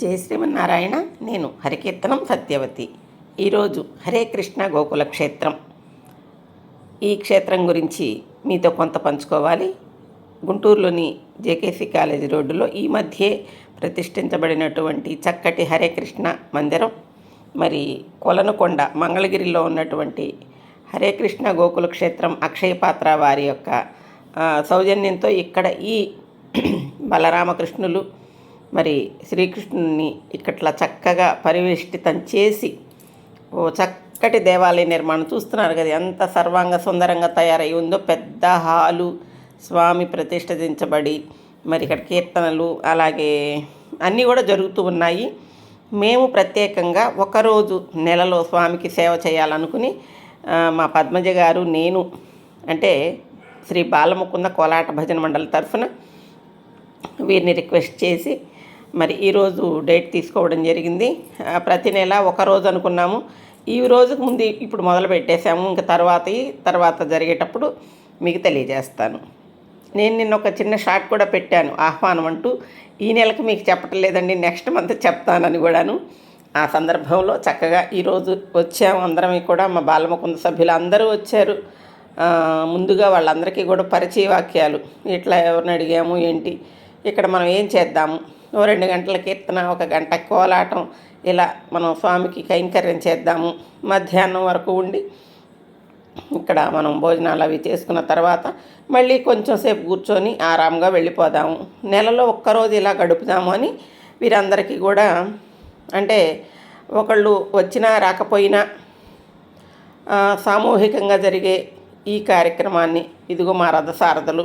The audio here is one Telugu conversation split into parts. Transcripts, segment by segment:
జయ శ్రీమన్నారాయణ నేను హరికీర్తనం సత్యవతి. ఈరోజు హరే కృష్ణ గోకుల క్షేత్రం. ఈ క్షేత్రం గురించి మీతో కొంత పంచుకోవాలి. గుంటూరులోని జేకేసీ కాలేజీ రోడ్డులో ఈ మధ్యే ప్రతిష్ఠించబడినటువంటి చక్కటి హరే కృష్ణ మందిరం. మరి కొలనుకొండ మంగళగిరిలో ఉన్నటువంటి హరే కృష్ణ గోకుల క్షేత్రం అక్షయపాత్ర వారి యొక్క సౌజన్యంతో ఇక్కడ ఈ బలరామకృష్ణులు మరి శ్రీకృష్ణుని ఇక్కట్లా చక్కగా పరివేష్టితం చేసి ఓ చక్కటి దేవాలయ నిర్మాణం చూస్తున్నారు కదా ఎంత సర్వాంగ సుందరంగా తయారై ఉందో పెద్ద హాలు స్వామి ప్రతిష్ఠించబడి మరి ఇక్కడ కీర్తనలు అలాగే అన్నీ కూడా జరుగుతూ ఉన్నాయి. మేము ప్రత్యేకంగా ఒకరోజు నెలలో స్వామికి సేవ చేయాలనుకుని మా పద్మజ గారు నేను అంటే శ్రీ బాలముకుంద కోలాట భజన మండలి తరఫున వీరిని రిక్వెస్ట్ చేసి మరి ఈరోజు డేట్ తీసుకోవడం జరిగింది. ప్రతి నెల ఒక రోజు అనుకున్నాము. ఈ రోజుకు ముందు ఇప్పుడు మొదలు పెట్టేశాము. ఇంకా తర్వాత తర్వాత జరిగేటప్పుడు మీకు తెలియజేస్తాను. నేను నిన్న ఒక చిన్న షార్ట్ కూడా పెట్టాను ఆహ్వానం అంటూ. ఈ నెలకు మీకు చెప్పటం లేదండి. నెక్స్ట్ మంత్ చెప్తానని కూడాను. ఆ సందర్భంలో చక్కగా ఈరోజు వచ్చాము. అందరం కూడా మా బాలముకుంద సభ్యులు అందరూ వచ్చారు. ముందుగా వాళ్ళందరికీ కూడా పరిచయ వాక్యాలు ఇట్లా ఎవరిని అడిగాము? ఏంటి? ఇక్కడ మనం ఏం చేద్దాము? ఓ రెండు గంటల కీర్తన ఒక గంట కోలాటం ఇలా మనం స్వామికి కైంకర్యం చేద్దాము. మధ్యాహ్నం వరకు ఉండి ఇక్కడ మనం భోజనాలు అవి చేసుకున్న తర్వాత మళ్ళీ కొంచెం సేపు కూర్చొని ఆరాంగా వెళ్ళిపోదాము. నెలలో ఒక్కరోజు ఇలా గడుపుదాము అని వీరందరికీ కూడా అంటే ఒకళ్ళు వచ్చినా రాకపోయినా సామూహికంగా జరిగే ఈ కార్యక్రమాన్ని ఇదిగో మా రథసారథులు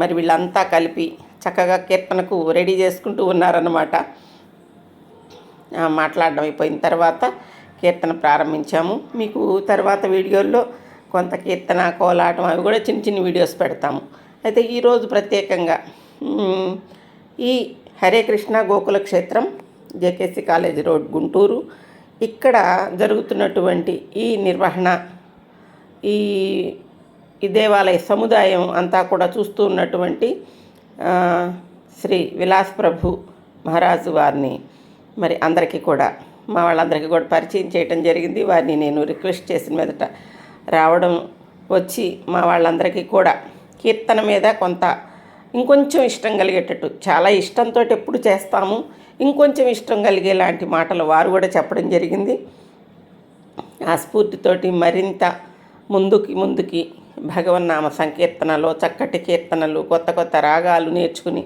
మరి వీళ్ళంతా కలిపి చక్కగా కీర్తనకు రెడీ చేసుకుంటూ ఉన్నారన్నమాట. మాట్లాడడం అయిపోయిన తర్వాత కీర్తన ప్రారంభించాము. మీకు తర్వాత వీడియోల్లో కొంత కీర్తన కోలాటం అవి కూడా చిన్న చిన్న వీడియోస్ పెడతాము. అయితే ఈరోజు ప్రత్యేకంగా ఈ హరే కృష్ణ గోకుల క్షేత్రం జేకేసీ కాలేజీ రోడ్ గుంటూరు. ఇక్కడ జరుగుతున్నటువంటి ఈ నిర్వహణ ఈ ఈ దేవాలయ సముదాయం అంతా కూడా చూస్తూ ఉన్నటువంటి శ్రీ విలాస్ ప్రభు మహారాజు వారిని మరి అందరికీ కూడా మా వాళ్ళందరికీ కూడా పరిచయం చేయటం జరిగింది. వారిని నేను రిక్వెస్ట్ చేసిన మీదట రావడం వచ్చి మా వాళ్ళందరికీ కూడా కీర్తన మీద కొంత ఇంకొంచెం ఇష్టం కలిగేటట్టు చాలా ఇష్టంతో ఎప్పుడు చేస్తాము ఇంకొంచెం ఇష్టం కలిగేలాంటి మాటలు వారు కూడా చెప్పడం జరిగింది. ఆ స్ఫూర్తితోటి మరింత ముందుకి ముందుకి భగవన్నామ సంకీర్తనలో చక్కటి కీర్తనలు కొత్త కొత్త రాగాలు నేర్చుకుని.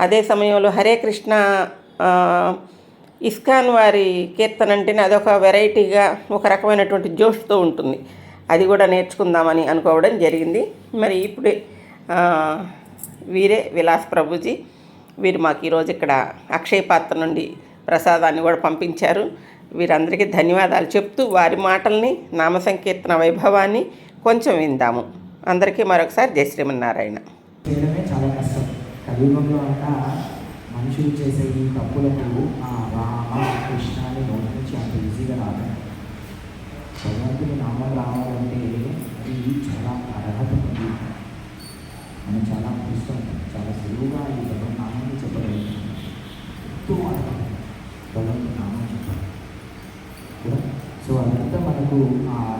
అదే సమయంలో హరే కృష్ణ ఇస్కాన్ వారి కీర్తన అంటేనే అదొక వెరైటీగా ఒక రకమైనటువంటి జోష్తో ఉంటుంది. అది కూడా నేర్చుకుందామని అనుకోవడం జరిగింది. మరి ఇప్పుడే వీరే విలాస్ ప్రభుజీ వీరు మాకు ఈరోజు ఇక్కడ అక్షయ పాత్ర నుండి ప్రసాదాన్ని కూడా పంపించారు. వీరందరికీ ధన్యవాదాలు చెప్తూ వారి మాటల్ని నామ సంకీర్తన వైభవాన్ని కొంచెం విందాము. అందరికీ మరొకసారి జై శ్రీమన్నారాయణ. చేయడమే చాలా కష్టం. కలియుగంలో అంతా మనుషులు చేసే ఈ తప్పులకు ఆ రామ కృష్ణ అని నోటి నుంచి అంత ఈజీగా రాదు. భగవంతుని నామం రావాలంటే ఇది చాలా అర్హత ఉంది. మనం చాలా ఇష్టం చాలా సులువుగా ఈ భగవన్నామాన్ని చెప్పగలుగుతాం ఎంతో అర్హత భగవంతుని నామం చెప్పాలి. సో అదంతా మనకు ఆ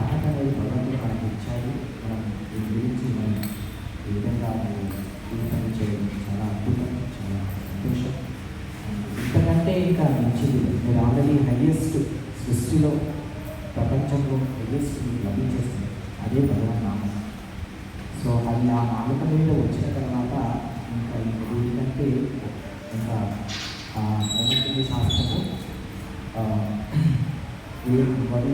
హయ్యెస్ట్ సృష్టిలో ప్రపంచంలో హయ్యెస్ట్ లభించేస్తుంది. అదే భగవన్ నామం. సో అది ఆ నాలుక మీద వచ్చిన తర్వాత ఇంకా ఈ వీటికంటే ఇంకా ఆ ఏమంటుంది శాస్త్రము ఆ, what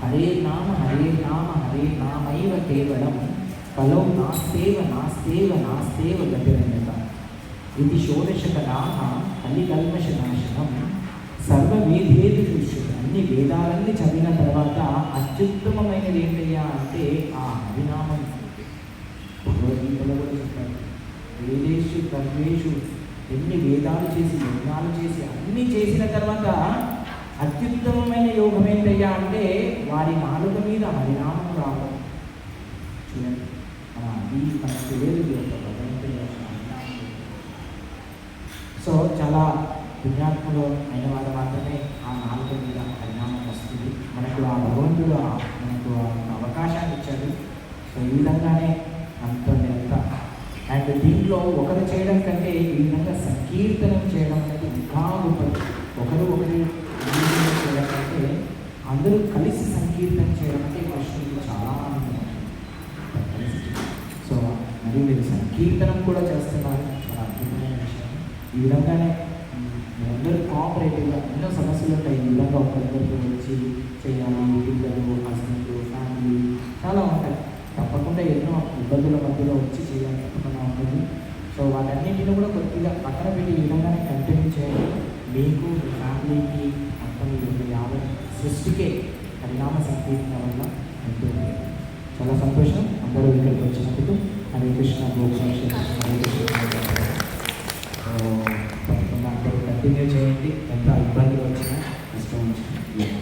హరే నామ హరే నామ హరే నామైవ కేవలం కలో నాస్తేవ నాస్తేవ నాస్తేవ గతిరంగత ఇది షోడశకనాహ కలికల్మష సర్వ వేదేది శిష్యుడు అన్ని వేదాలన్నీ చదివిన తర్వాత అత్యుత్తమమైనది ఏంటయ్యా అంటే ఆ హరినామం భగవద్గీతలో కూడా చెప్పారు. వేదేషు కర్మేషు ఎన్ని వేదాలు చేసి యజ్ఞాలు చేసి అన్ని చేసిన తర్వాత అత్యుత్తమమైన యోగం ఏంటయ్యా అంటే వారి నాలుక మీద హరినామం రావడం. చూడండి. మన అది మన పేరు యొక్క భగవంతుని సో చాలా పుణ్యాత్ములు అయిన వారు మాత్రమే ఆ నాలుగు మీద పరిణామం వస్తుంది. మనకు ఆ భగవంతుడు మనకు అవకాశాన్ని ఇచ్చాడు. సో ఈ విధంగానే అంత ఎంత అండ్ దీంట్లో ఒకరు చేయడం కంటే ఈ విధంగా సంకీర్తనం చేయడం అనేది ఇంకా గొప్పది. ఒకరు ఒకరి చేయడం కంటే అందరూ కలిసి సంకీర్తన చేయడం అంటే కృష్ణుడికి చాలా ఆనందం సో మరియు మీరు సంకీర్తనం కూడా చేస్తున్నారు. చాలా అద్భుతమైన విషయం. ఈ విధంగానే కోఆపరేటివ్గా ఎన్నో సమస్యలు ఉంటాయి. ఈ విధంగా ఒకరిద్దరికి వచ్చి చేయాలి పిల్లలు హస్బెండ్ ఫ్యామిలీ చాలా ఉంటాయి. తప్పకుండా ఎన్నో ఇబ్బందుల మధ్యలో వచ్చి చేయాలి తప్పకుండా ఉంటుంది. సో వాటన్నింటిని కూడా కొద్దిగా పక్కన పెట్టి ఈ విధంగానే కంటిన్యూ చేయాలి. మీకు మీ ఫ్యామిలీకి మొత్తం ఇరవై యాభై సృష్టికే పరిణామ సంకీర్ణ వల్ల ఉంటుంది. చాలా సంతోషం. అందరూ ఇక్కడికి వచ్చినందుకు హరే కృష్ణ గోపాల్ కంటిన్యూ చేయండి. ఎంత ఇబ్బందులు వచ్చినా కష్టం వచ్చినా.